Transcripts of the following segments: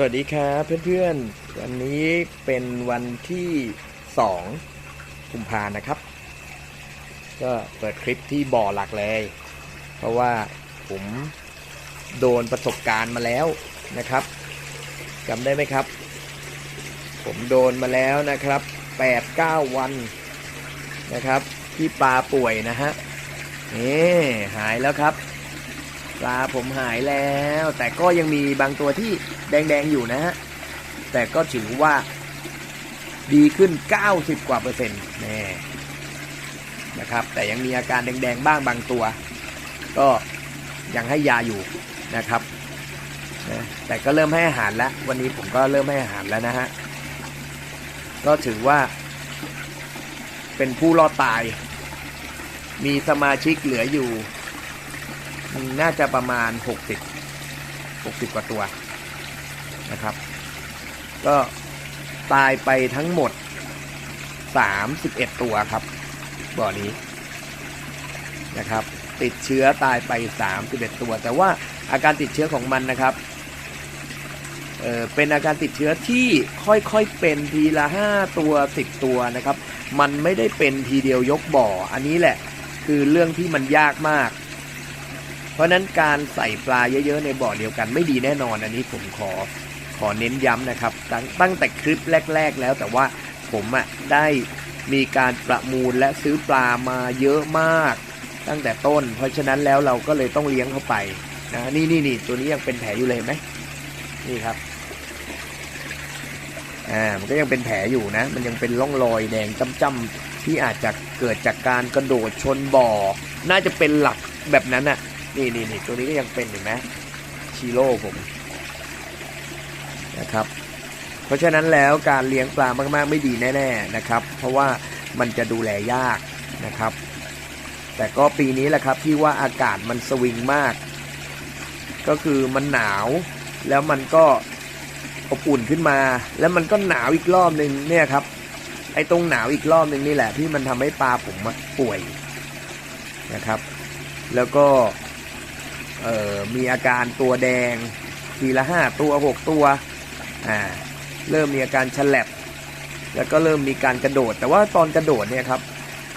สวัสดีครับเพื่อนๆ วันนี้เป็นวันที่2กุมภานะครับ ก็เปิดคลิปที่บ่อหลักเลย เพราะว่าผมโดนประสบการณ์มาแล้วนะครับจำได้ไหมครับ ผมโดนมาแล้วนะครับ 8-9 วันนะครับ ที่ปลาป่วยนะฮะนี่หายแล้วครับ ปลาผมหายแล้ว แต่ก็ยังมีบางตัวที่แดงๆอยู่นะฮะ แต่ก็ถือว่าดีขึ้น 90 กว่าเปอร์เซ็นต์แน่นะครับ แต่ยังมีอาการแดงๆบ้างบางตัว ก็ยังให้ยาอยู่นะครับนะแต่ก็เริ่มให้อาหารแล้ว วันนี้ผมก็เริ่มให้อาหารแล้วนะฮะ ก็ถือว่า เป็นผู้รอดตาย มีสมาชิกเหลืออยู่ น่าจะประมาณ 60 60 กว่าตัวนะครับ ก็ตายไปทั้งหมด 31 ตัวครับ บ่อนี้นะครับ ติดเชื้อตายไป 31 ตัว แต่ว่าอาการติดเชื้อของมันนะครับเออเป็นอาการติดเชื้อที่ค่อยๆเป็นทีละ 5 ตัว 10 ตัวนะครับ มันไม่ได้เป็นทีเดียวยกบ่อ อันนี้แหละคือเรื่องที่มันยากมาก เพราะนั้นการใส่ปลาเยอะๆในบ่อเดียวกันไม่ดีแน่นอนอันนี้ผมขอขอเน้นย้ำนะครับตั้งตั้งแต่คลิปแรก ๆ แล้วแต่ว่าผมอะ่ะได้มีการประมูลและซื้อปลามาเยอะมาก ตั้งแต่ต้น เพราะฉะนั้นแล้วเราก็เลยต้องเลี้ยงเข้าไปนะนี่นี่นี่ตัวนี้ยังเป็นแผลอยู่เลยไหมนี่ครับอ่ามันก็ยังเป็นแผลอยู่นะ มันยังเป็นร่องรอยแดงจ้ำๆที่อาจจะเกิดจากการกระโดดชนบ่อ น่าจะเป็นหลักแบบนั้นน่ะ นี่นี่นี่ตัวนี้ก็ยังเป็นเห็นไหมชีโร่ผมนะครับ เพราะฉะนั้นแล้วการเลี้ยงปลามากๆไม่ดีแน่ๆนะครับ เพราะว่ามันจะดูแลยากนะครับ แต่ก็ปีนี้แหละครับที่ว่าอากาศมันสวิงมาก ก็คือมันหนาวแล้วมันก็อบอุ่นขึ้นมา แล้วมันก็หนาวอีกรอบหนึ่งเนี่ยครับไอ้ตรงหนาวอีกรอบหนึ่งนี่แหละที่มันทำให้ปลาผมป่วยนะครับ แล้วก็ มีอาการตัวแดง ทีละห้าตัวหกตัวอ่าเริ่มมีอาการฉลับแล้วก็เริ่มมีการกระโดด แต่ว่าตอนกระโดดเนี่ยครับ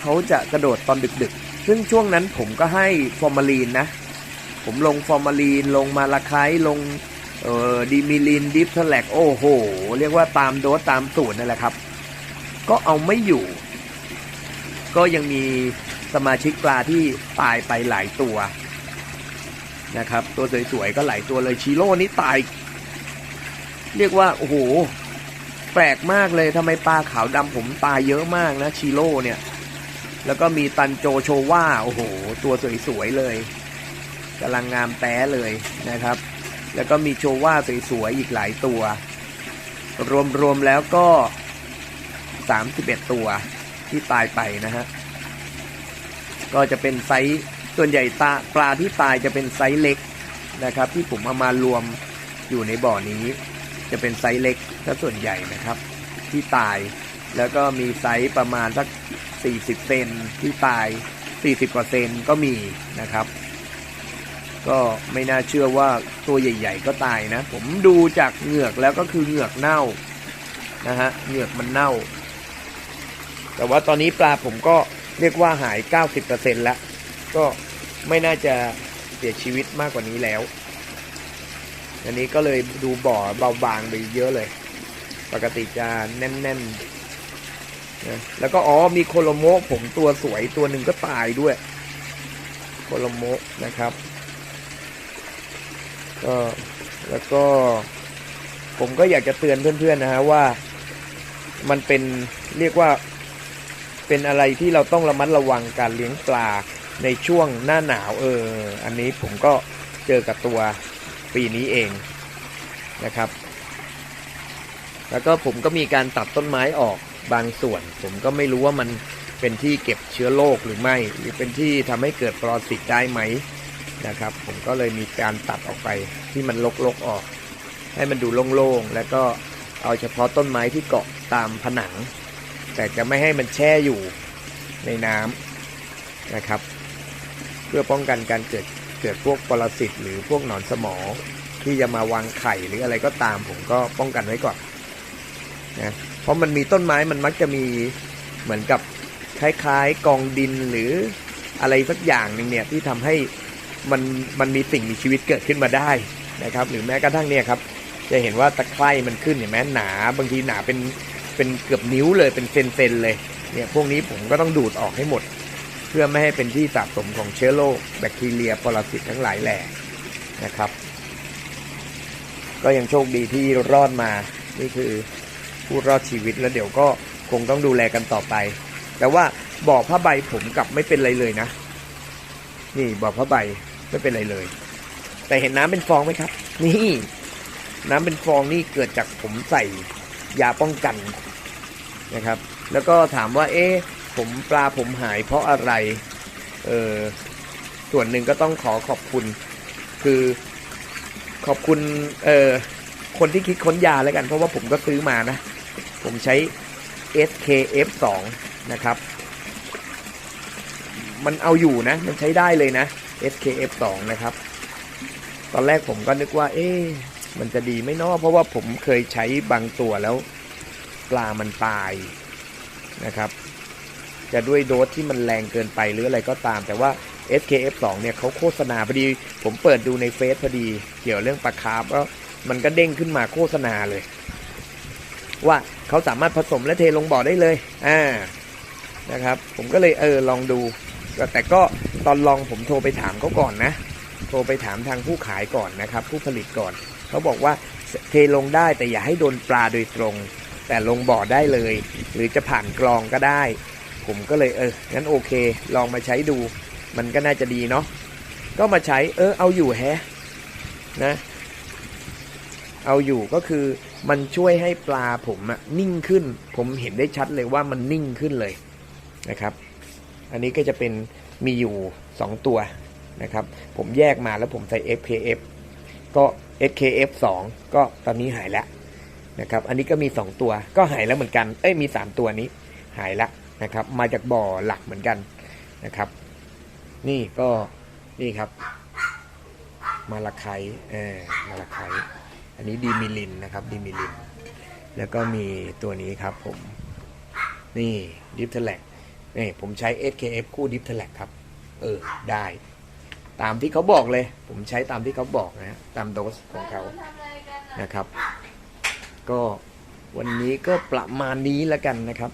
เขาจะกระโดดตอนดึกๆ ซึ่งช่วงนั้นผมก็ให้ฟอร์มาลีนนะ ผมลงฟอร์มาลีน ลงมาละไคร้ลงเอ่อดีมิลินดิฟทแลกโอ้โห เรียกว่าตามโดสตามสูตรนั่นแหละครับ ก็เอาไม่อยู่ ก็ยังมีสมาชิกปลาที่ตายไปหลายตัว นะครับ ตัวสวยๆก็หลายตัวเลยชิโร่นี่ตาย เรียกว่าโอ้โห แปลกมากเลยทำไมปลาขาวดำผมตายเยอะมากนะชิโร่เนี่ย แล้วก็มีตันโจโชว่าโอ้โห ตัวสวยๆเลยกำลังงามแต้เลยนะครับ แล้วก็มีโชว่าสวยๆอีกหลายตัว รวมๆแล้วก็ 31 ตัวที่ตายไปนะฮะก็จะเป็นไซส์ ส่วนใหญ่ตาปลาที่ตายจะเป็นไซส์เล็กนะครับ ที่ผมเอามารวมอยู่ในบ่อนี้ จะเป็นไซส์เล็กถ้าส่วนใหญ่นะครับ ที่ตายแล้วก็มีไซส์ประมาณสัก 40 เซนที่ตาย 40 กว่าเซนก็มีนะครับ ก็ไม่น่าเชื่อว่าตัวใหญ่ ๆ ก็ตายนะ ผมดูจากเหงือกแล้วก็คือเหงือกเน่านะฮะเหงือกมันเน่า แต่ว่าตอนนี้ปลาผมก็เรียกว่าหาย 90%แล้วก็ ไม่น่าจะเสียชีวิตมากกว่านี้แล้ว อันนี้ก็เลยดูบ่อเบาบางไปเยอะเลย ปกติจะแน่นๆนะแล้วก็อ๋อมีโคโลโมผมตัวสวยตัวหนึ่งก็ตายด้วย โคโลโมนะครับก็แล้วก็ผมก็อยากจะเตือนเพื่อนๆนะฮะว่ามันเป็นเรียกว่าเป็นอะไรที่เราต้องระมัดระวังการเลี้ยงปลา ในช่วงหน้าหนาวเอออันนี้ผมก็เจอกับตัวปีนี้เองนะครับ แล้วก็ผมก็มีการตัดต้นไม้ออกบางส่วน ผมก็ไม่รู้ว่ามันเป็นที่เก็บเชื้อโรคหรือไม่ หรือเป็นที่ทำให้เกิดปรสิตได้ไหมนะครับ ผมก็เลยมีการตัดออกไปที่มันลกๆออก ให้มันดูโล่งๆแล้วก็เอาเฉพาะต้นไม้ที่เกาะตามผนัง แต่จะไม่ให้มันแช่อยู่ในน้ำนะครับ เพื่อป้องกันการเกิดเกิดพวกปรสิตหรือพวกหนอนสมอ ที่จะมาวางไข่หรืออะไรก็ตาม ผมก็ป้องกันไว้ก่อนนะเพราะมันมีต้นไม้มันมักจะมีเหมือนกับคล้ายๆกองดินหรืออะไรสักอย่างหนึ่งเนี่ยที่ทำให้มันมันมีสิ่งมีชีวิตเกิดขึ้นมาได้นะครับ หรือแม้กระทั่งเนี่ยครับ จะเห็นว่าตะไคร่มันขึ้นเห็นไหมหนา บางทีหนาเป็นเป็นเกือบนิ้วเลยเป็นเซนๆเลยเนี่ยพวกนี้ผมก็ต้องดูดออกให้หมด เพื่อไม่ให้เป็นที่สะสมของเชื้อโรคแบคทีเรียปรสิตทั้งหลายแหล่นะครับ ก็ยังโชคดีที่รอดมา นี่คือผู้รอดชีวิตแล้วเดี๋ยวก็คงต้องดูแลกันต่อไป แต่ว่าบ่อผ้าใบผมกลับไม่เป็นไรเลยนะ นี่บ่อผ้าใบไม่เป็นไรเลย แต่เห็นน้ำเป็นฟองไหมครับ นี่น้ำเป็นฟองนี่เกิดจากผมใส่ยาป้องกันนะครับ แล้วก็ถามว่า เอ๊ะ ผมปลาผมหายเพราะอะไร เออส่วนหนึ่งก็ต้องขอขอบคุณ คือขอบคุณ เออคนที่คิดค้นยาแล้วกัน เพราะว่าผมก็ซื้อมานะ ผมใช้ SKF2 นะครับ มันเอาอยู่นะ มันใช้ได้เลยนะ SKF2 นะครับ ตอนแรกผมก็นึกว่า เอ๊ะมันจะดีไหม่นอเพราะว่าผมเคยใช้บางตัวแล้วปลามันตายนะครับ จะด้วยโดสที่มันแรงเกินไปหรืออะไรก็ตาม แต่ว่า SKF2 เนี่ยเขาโฆษณาพอดี ผมเปิดดูในเฟซพอดี เกี่ยวเรื่องปลาคาร์ฟแล้วมันก็เด้งขึ้นมาโฆษณาเลย ว่าเขาสามารถผสมและเทลงบ่อได้เลย อ่านะครับ ผมก็เลยเออลองดู แต่ก็ตอนลองผมโทรไปถามเขาก่อนนะ โทรไปถามทางผู้ขายก่อนนะครับ ผู้ผลิตก่อนเขาบอกว่าเทลงได้แต่อย่าให้โดนปลาโดยตรง แต่ลงบ่อได้เลย หรือจะผ่านกรองก็ได้ ผมก็เลยเอองั้นโอเค ลองมาใช้ดู มันก็น่าจะดีเนาะก็มาใช้เออเอาอยู่แฮะนะเอาอยู่ก็คือมันช่วยให้ปลาผมอะนิ่งขึ้น ผมเห็นได้ชัดเลยว่ามันนิ่งขึ้นเลยนะครับ อันนี้ก็จะเป็นมีอยู่ 2 ตัวนะครับ ผมแยกมาแล้วผมใส่ FKF ก็ SKF 2 ก็ตอนนี้หายแล้วนะครับ อันนี้ก็มี 2 ตัวก็หายแล้วเหมือนกัน เอ้ยมี 3 ตัวนี้หายแล้ว นะครับ มาจากบ่อหลักเหมือนกันนะครับ นี่ก็นี่ครับ มาลาไคเออมาลาไคอันนี้ดีมิลินนะครับดีมิลิน แล้วก็มีตัวนี้ครับผม นี่ดิฟเทลกนี่ผมใช้ SKF คู่ดิฟเทลกครับ เออ ได้ ตามที่เขาบอกเลย ผมใช้ตามที่เขาบอกนะฮะตามโดสของเขานะครับ ก็วันนี้ก็ประมาณนี้แล้วกันนะครับ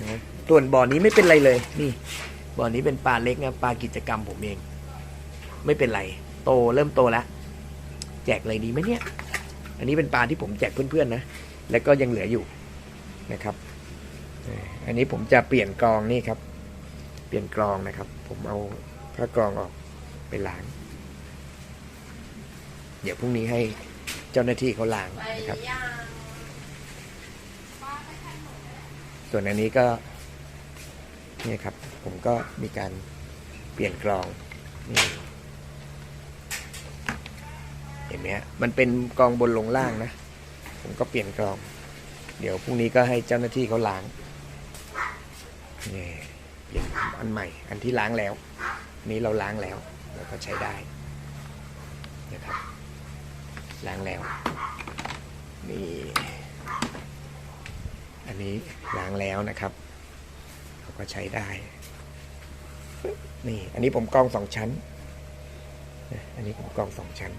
นะส่วนบ่อนี้ไม่เป็นไรเลย นี่ บ่อนี้เป็นปลาเล็กนะปลากิจกรรมผมเอง ไม่เป็นไร โตเริ่มโตแล้ว แจกเลยดีไหมเนี่ย อันนี้เป็นปลาที่ผมแจกเพื่อนๆนะ แล้วก็ยังเหลืออยู่นะครับ อันนี้ผมจะเปลี่ยนกรองนี่ครับ เปลี่ยนกรองนะครับ ผมเอาผ้ากรองออกไปล้าง เดี๋ยวพรุ่งนี้ให้เจ้าหน้าที่เขาล้างนะครับ ย่าง ส่วนอันนี้ก็นี่ครับ ผมก็มีการเปลี่ยนกรองนี่เห็นไหมฮะมันเป็นกรองบนลงล่างนะ ผมก็เปลี่ยนกรอง เดี๋ยวพรุ่งนี้ก็ให้เจ้าหน้าที่เขาล้างนี่เปลี่ยนอันใหม่ อันที่ล้างแล้วนนี้เราล้างแล้วเราก็ใช้ได้นะครับล้างแล้วนี่ อันนี้ล้างแล้วนะครับเขาก็ใช้ได้ นี่อันนี้ผมกรองสองชั้น อันนี้ผมกรองสองชั้น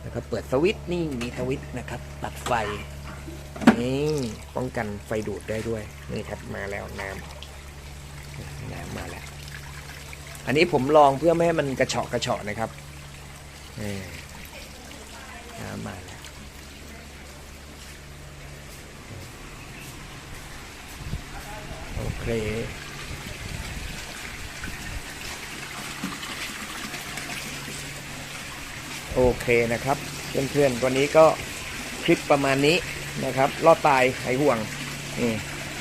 แล้วก็เปิดสวิตช์นี่มีสวิตช์นะครับ ตัดไฟนี่ป้องกันไฟดูดได้ด้วย นี่ครับมาแล้วน้ำน้ำมาแล้ว อันนี้ผมลองเพื่อไม่ให้มันกระเฉาะกระเฉาะนะครับน้ำมาแล้ว โอ เคโอเคนะครับเพื่อนๆวันนี้ก็คลิปประมาณนี้นะครับ รอดตายหายห่วงนี่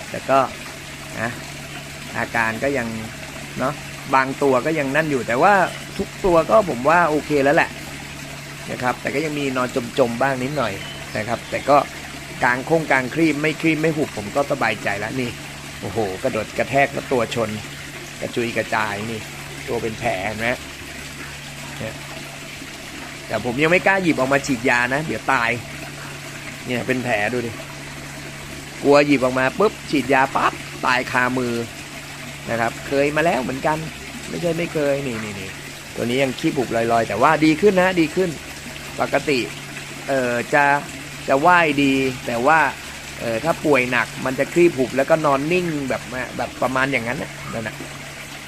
แต่ก็นะอาการก็ยังเนาะบางตัวก็ยังนั่นอยู่ แต่ว่าทุกตัวก็ผมว่าโอเคแล้วแหละนะครับ แต่ก็ยังมีนอนจมๆบ้างนิดหน่อยนะครับ แต่ก็กลางโค้งกลางครีมไม่ครีมไม่หุบผมก็สบายใจแล้วนี่ โอ้โห กระโดดกระแทกแล้วตัวชน กระจุยกระจายนี่ ตัวเป็นแผลนไหมเนี่ยแต่ผมยังไม่กล้าหยิบออกมาฉีดยานะ เดี๋ยวตาย เนี่ยเป็นแผลดูดิ กลัวหยิบออกมาปุ๊บฉีดยาปั๊บตายคามือนะครับ เคยมาแล้วเหมือนกัน ไม่ใช่ไม่เคยนี่นี่นี่ตัวนี้ยังขี้บุบลอยๆ แต่ว่าดีขึ้นนะดีขึ้น ปกติเอ่อจะจะว่ายดีแต่ว่า เออถ้าป่วยหนักมันจะคลี่ผูกแล้วก็นอนนิ่งแบบแบบประมาณอย่างนั้นน่ะนั่นนะ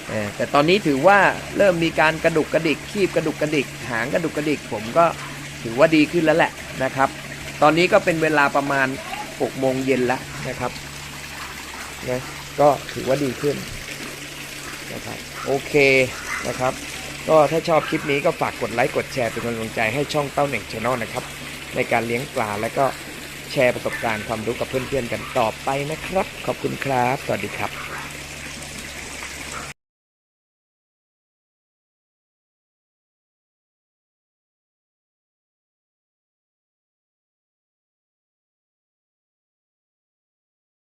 เออแต่ตอนนี้ถือว่าเริ่มมีการกระดุกกระดิกคีบกระดุกกระดิก หางกระดุกกระดิก ผมก็ถือว่าดีขึ้นแล้วแหละนะครับ ตอนนี้ก็เป็นเวลาประมาณ6โมงเย็นแล้วนะครับนะก็ถือว่าดีขึ้นนะครับโอเคนะครับ ก็ถ้าชอบคลิปนี้ก็ฝากกดไลค์กดแชร์เป็นกำลังใจให้ช่องเต้าเหน่งช n น l นะครับ ในการเลี้ยงปลาแล้วก็ แชร์ประสบการณ์ความรู้กับเพื่อนๆกันต่อไปนะครับ ขอบคุณครับ สวัสดีครับ